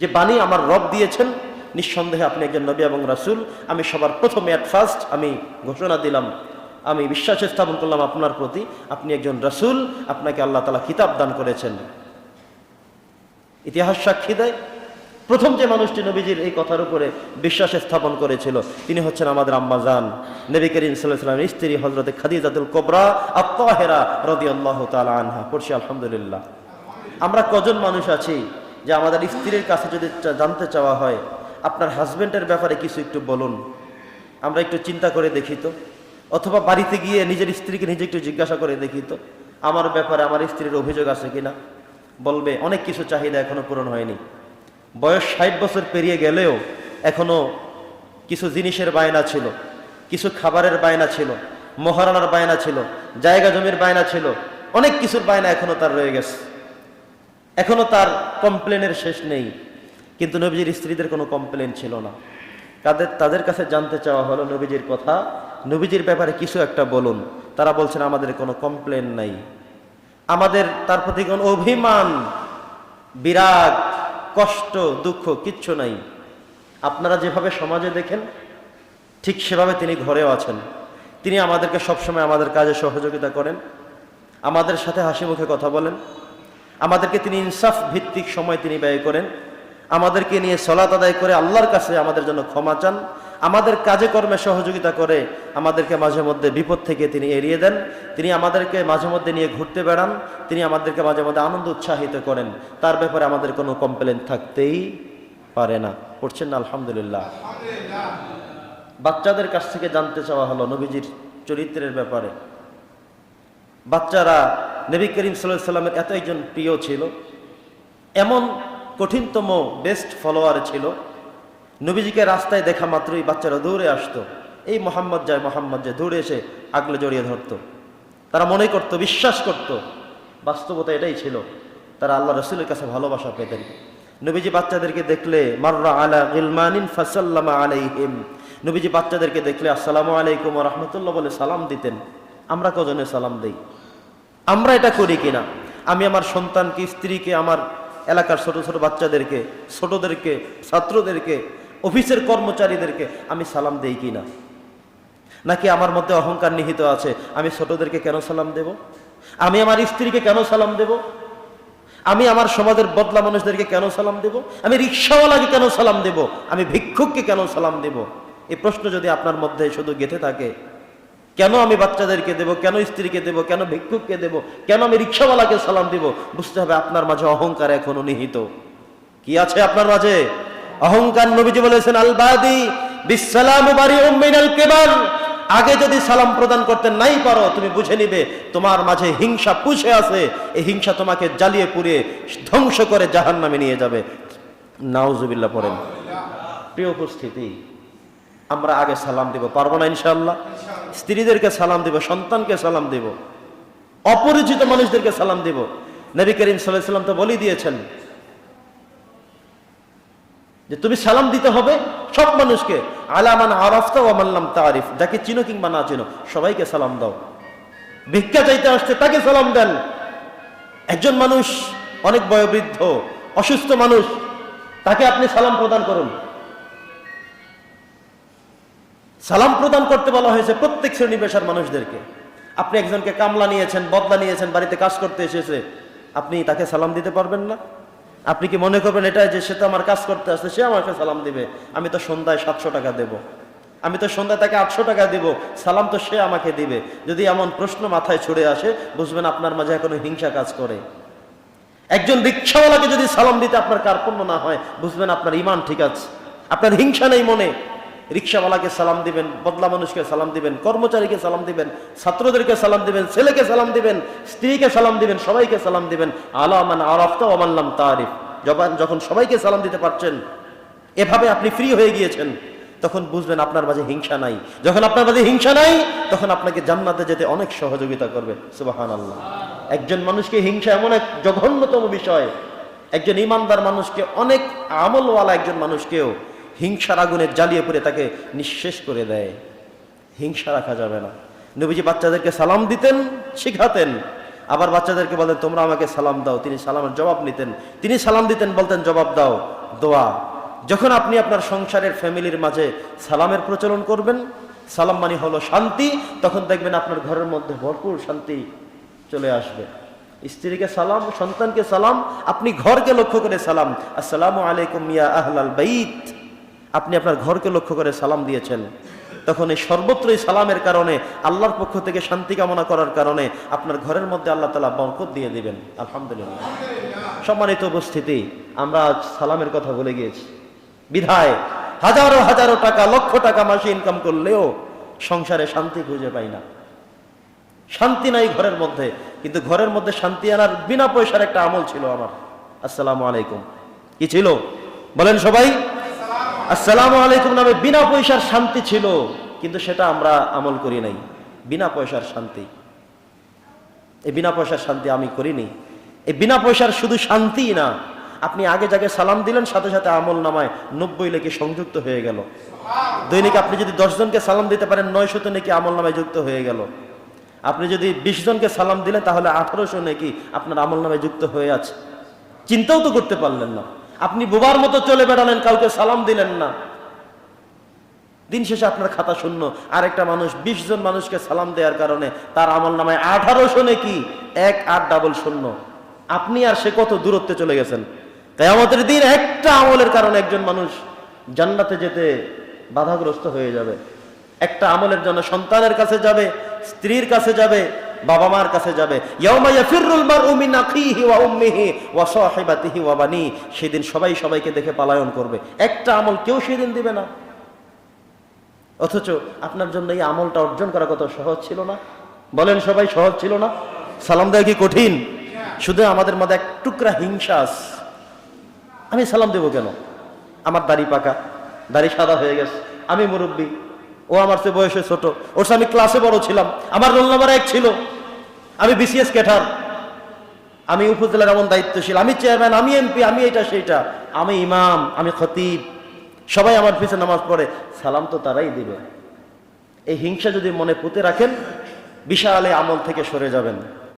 যে বাণী আমার রব দিয়েছেন, নিঃসন্দেহে আপনি একজন নবী এবং রাসূল। আমি সবার প্রথমে অ্যাট ফার্স্ট আমি ঘোষণা দিলাম, আমি বিশ্বাস স্থাপন করলাম আপনার প্রতি, আপনি একজন রাসূল, আপনাকে আল্লাহ তালা কিতাব দান করেছেন। ইতিহাস সাক্ষী দেয়, প্রথম যে মানুষটি নবীজির এই কথার উপরে বিশ্বাস স্থাপন করেছিল, তিনি হচ্ছেন আমাদের আম্মাজান নবী করিম সাল্লামের স্ত্রী হজরত খাদিজাতুল কোবরা আত্মাহেরা রদি আল্লাহ তালা আনহা, পড়ছি আলহামদুলিল্লাহ। আমরা কজন মানুষ আছি? যে আমাদের স্ত্রীর কাছে যদি জানতে চাওয়া হয়, আপনার হাজবেন্ডের ব্যাপারে কিছু একটু বলুন। আমরা একটু চিন্তা করে দেখি তো। অথবা বাড়িতে গিয়ে নিজের স্ত্রীকে নিজে একটু জিজ্ঞাসা করে দেখি তো, আমার ব্যাপারে আমার স্ত্রীর অভিযোগ আছে কিনা? বলবে, অনেক কিছু চাহিদা এখনও পূরণ হয়নি। বয়স ষাট বছর পেরিয়ে গেলেও এখনও কিছু জিনিসের বায়না ছিল। কিছু খাবারের বায়না ছিল। মহারানার বায়না ছিল। জায়গা জমির বায়না ছিল। অনেক কিছুর বায়না এখনও তার রয়ে গেছে। এখনও তার কমপ্লেনের শেষ নেই। কিন্তু নবীজির স্ত্রীদের কোনো কমপ্লেন ছিল না। তাদের তাদের কাছে জানতে চাওয়া হলো নবীজির কথা। নবীজির ব্যাপারে কিছু একটা বলুন। তারা বলছেন, আমাদের কোনো কমপ্লেন নাই। আমাদের তার প্রতি কোনো অভিমান, বিরাগ, কষ্ট, দুঃখ কিচ্ছু নাই। আপনারা যেভাবে সমাজে দেখেন, ঠিক সেভাবে তিনি ঘরেও আছেন। তিনি আমাদেরকে সবসময় আমাদের কাজে সহযোগিতা করেন। আমাদের সাথে হাসি মুখে কথা বলেন। আমাদেরকে তিনি ইনসাফ ভিত্তিক সময় তিনি ব্যয় করেন। আমাদেরকে নিয়ে সলাত আদায় করে আল্লাহর কাছে আমাদের জন্য ক্ষমা চান। আমাদের কাজে কর্মে সহযোগিতা করে আমাদেরকে মাঝে মধ্যে বিপদ থেকে তিনি এড়িয়ে দেন। তিনি আমাদেরকে মাঝে মধ্যে নিয়ে ঘুরতে বেড়ান। তিনি আমাদেরকে মাঝে মধ্যে আনন্দ উৎসাহিত করেন। তার ব্যাপারে আমাদের কোনো কমপ্লেন থাকতেই পারে না। পড়ছেন না, আলহামদুলিল্লাহ। বাচ্চাদের কাছ থেকে জানতে চাওয়া হলো নবীজির চরিত্রের ব্যাপারে। বাচ্চারা নবী করিম সাল্লাহ সাল্লামের এত একজন প্রিয় ছিল, এমন কঠিনতম বেস্ট ফলোয়ার ছিল। নবীজিকে রাস্তায় দেখা মাত্রই বাচ্চারা দৌড়ে আসতো। এই মোহাম্মদ যায় মোহাম্মদ যায় দৌড়ে এসে আগলে জড়িয়ে ধরতো। তারা মনে করত, বিশ্বাস করত। বাস্তবতা এটাই ছিল, তারা আল্লাহ রসুলের কাছে ভালোবাসা পেতেন। নবীজি বাচ্চাদেরকে দেখলে, মাররা আলা গিলমানিন ফাসাল্লামা আলাইহিম। নবীজি বাচ্চাদেরকে দেখলে, আসসালামু আলাইকুম রহমতুল্লাহ বলে সালাম দিতেন। আমরা কজনে সালাম দেই? আমরা এটা করি কিনা? আমি আমার সন্তানকে, স্ত্রীকে, আমার এলাকার ছোট ছোট বাচ্চাদেরকে, ছোটদেরকে, ছাত্রদেরকে, অফিসের কর্মচারীদেরকে আমি সালাম দেই কিনা? নাকি আমার মধ্যে অহংকার নিহিত আছে? আমি ছোটদেরকে কেন সালাম দেব? আমি আমার স্ত্রীকে কেন সালাম দেব? আমি আমার সমাজের বদলা মানুষদেরকে কেন সালাম দেব? আমি রিক্সাওয়ালাকে কেন সালাম দেব? আমি ভিক্ষুককে কেন সালাম দেব? এই প্রশ্ন যদি আপনার মধ্যে শুধু গেঁথে থাকে কেন আমি বাচ্চাদেরকে দেব? কেন স্ত্রীকে দেব? কেন ভিক্ষুককে দেব? কেন আমি রিক্সাওয়ালাকে সালাম দেব? বুঝতে হবে আপনার মাঝে অহংকার এখনও নিহিত। কি আছে আপনার মাঝে? অহংকার নবীজি বলেছেন, আলবাদি বিসালাম বাড়ি আগে যদি সালাম প্রদান করতে নাই পারো, তুমি বুঝে নিবে, তোমার মাঝে হিংসা পুষে আছে। এই হিংসা তোমাকে জ্বালিয়ে পুড়িয়ে ধ্বংস করে জাহান নামে নিয়ে যাবে। নাউজুবিল্লাহ পড়েন। প্রিয় উপস্থিতি, আমরা আগে সালাম দিব, পারব না ইনশাল্লাহ স্ত্রীদেরকে সালাম দিব, সন্তানকে সালাম দিব, অপরিচিত মানুষদেরকে সালাম দিব। নবী করিম সাল্লাম তো বলি দিয়েছেন যে তুমি সালাম দিতে হবে সব মানুষকে। আলামান আরফতা ও মাল্লাম তারিফ যাকে চিনো কিংবা না চিনো, সবাইকে সালাম দাও। ভিক্ষা চাইতে আসছে তাকে সালাম দেন। একজন মানুষ অনেক বয়োবৃদ্ধ, অসুস্থ মানুষ, তাকে আপনি সালাম প্রদান করুন। সালাম প্রদান করতে বলা হয়েছে প্রত্যেক শ্রেণি পেশার মানুষদেরকে। আপনি একজনকে কামলা নিয়েছেন, বদলা নিয়েছেন, বাড়িতে কাজ করতে এসেছে, আপনি তাকে সালাম দিতে পারবেন না? আপনি কি মনে করবেন এটা যে সে তো আমার কাজ করতে আসছে, সে আমাকে সালাম দিবে? আমি তো সন্ধ্যায় সাতশো টাকা দেব। আমি তো সন্ধ্যায় তাকে আটশো টাকা দিব। সালাম তো সে আমাকে দিবে। যদি এমন প্রশ্ন মাথায় ছড়ে আসে, বুঝবেন আপনার মাঝে এখনও হিংসা কাজ করে। একজন রিক্সাওয়ালাকে যদি সালাম দিতে আপনার কার্পণ্য না হয়, বুঝবেন আপনার ইমান ঠিক আছে। আপনার হিংসা নেই মনে। রিক্সাওয়ালাকে সালাম দিবেন, বদলা মানুষকে সালাম দিবেন, কর্মচারীকে সালাম দিবেন, ছাত্রদেরকে সালাম দিবেন, ছেলেকে সালাম দিবেন, স্ত্রীকে সালাম দিবেন, সবাইকে সালাম দিবেন। আলামান আরফতা ওমাল্লাম তারিফ। যখন যখন সবাইকে সালাম দিতে পারছেন, এভাবে আপনি ফ্রি হয়ে গিয়েছেন, তখন বুঝবেন আপনার মাঝে হিংসা নাই। যখন আপনার মাঝে হিংসা নাই, তখন আপনাকে জান্নাতে যেতে অনেক সহযোগিতা করবে। সুবাহান আল্লাহ একজন মানুষকে হিংসা এমন এক জঘন্যতম বিষয়। একজন ইমানদার মানুষকে, অনেক আমলওয়ালা একজন মানুষকেও হিংসার আগুনে জ্বালিয়ে পড়ে তাকে নিঃশেষ করে দেয়। হিংসা রাখা যাবে না। নবীজি বাচ্চাদেরকে সালাম দিতেন, শিখাতেন। আবার বাচ্চাদেরকে বলতেন তোমরা আমাকে সালাম দাও। তিনি সালামের জবাব নিতেন। তিনি সালাম দিতেন, বলতেন, জবাব দাও, দোয়া। যখন আপনি আপনার সংসারের ফ্যামিলির মাঝে সালামের প্রচলন করবেন, সালাম মানে হলো শান্তি, তখন দেখবেন আপনার ঘরের মধ্যে ভরপুর শান্তি চলে আসবে। স্ত্রীকে সালাম, সন্তানকে সালাম, আপনি ঘরকে লক্ষ্য করে সালাম। আসসালামু আলাইকুম মিয়া আহলাল বাইত। আপনি আপনার ঘরকে লক্ষ্য করে সালাম দিয়েছেন। তখন এই সর্বত্রই সালামের কারণে, আল্লাহর পক্ষ থেকে শান্তি কামনা করার কারণে আপনার ঘরের মধ্যে আল্লাহ তালা বরকত দিয়ে দিবেন। আলহামদুলিল্লাহ। সম্মানিত উপস্থিতি, আমরা আজ সালামের কথা বলে গিয়েছি। বিধায় হাজারো হাজারো টাকা, লক্ষ টাকা মাসে ইনকাম করলেও সংসারে শান্তি খুঁজে পাই না। শান্তি নাই ঘরের মধ্যে, কিন্তু ঘরের মধ্যে শান্তি আনার বিনা পয়সার একটা আমল ছিল আমার। আসসালামু আলাইকুম। কি ছিল? বলেন সবাই। আসসালামু আলাইকুম নামে বিনা পয়সার শান্তি ছিল, কিন্তু সেটা আমরা আমল করি নাই। বিনা পয়সার শান্তি। এই বিনা পয়সার শান্তি আমি করিনি। এই বিনা পয়সার শুধু শান্তি না, আপনি আগে যাকে সালাম দিলেন, সাথে সাথে আমল নামায় নব্বই লেখে সংযুক্ত হয়ে গেল। দৈনিক আপনি যদি দশজনকে সালাম দিতে পারেন, নয়শত নাকি আমল নামায় যুক্ত হয়ে গেল। আপনি যদি বিশ জনকে সালাম দিলেন, তাহলে আঠারোশো নাকি আপনার আমল নামে যুক্ত হয়ে আছে। চিন্তাও তো করতে পারলেন না। আপনি বোবার মতো চলে বেড়ালেন, কাউকে সালাম দিলেন না। দিন শেষে আপনার খাতা শূন্য। আরেকটা মানুষ, বিশ জন মানুষকে সালাম দেওয়ার কারণে তার আমল নামায় আঠারোশো নাকি এক আট ডাবল শূন্য। আপনি আর সে কত দূরত্বে চলে গেছেন? তাই আমাদের দিন একটা আমলের কারণে একজন মানুষ জান্নাতে যেতে বাধাগ্রস্ত হয়ে যাবে। একটা আমলের জন্য সন্তানের কাছে যাবে, স্ত্রীর কাছে যাবে বাবা মার কাছে যাবে। সেদিন সবাই সবাইকে দেখে পালায়ন করবে। একটা আমল কেউ সেদিন দিবে না। অথচ আপনার জন্য এই আমলটা অর্জন করা কত সহজ ছিল না? বলেন সবাই, সহজ ছিল না? সালাম দেওয়া কি কঠিন? শুধু আমাদের মধ্যে এক টুকরা হিংসা আমি সালাম দেবো কেন? আমার দাড়ি পাকা, দাড়ি সাদা হয়ে গেছে। আমি মুরব্বী, ও আমার চেয়ে বয়সে ছোট। ওর চেয়ে আমি ক্লাসে বড় ছিলাম। আমার রোল নাম্বার এক ছিল। আমি বিসিএস ক্যাটার আমি উপজেলার এমন দায়িত্বশীল, আমি চেয়ারম্যান, আমি এমপি, আমি এটা সেইটা, আমি ইমাম, আমি খতিব, সবাই আমার পিছনে নামাজ পড়ে, সালাম তো তারাই দিবে। এই হিংসা যদি মনে পুঁতে রাখেন, বিশাল আমল থেকে সরে যাবেন।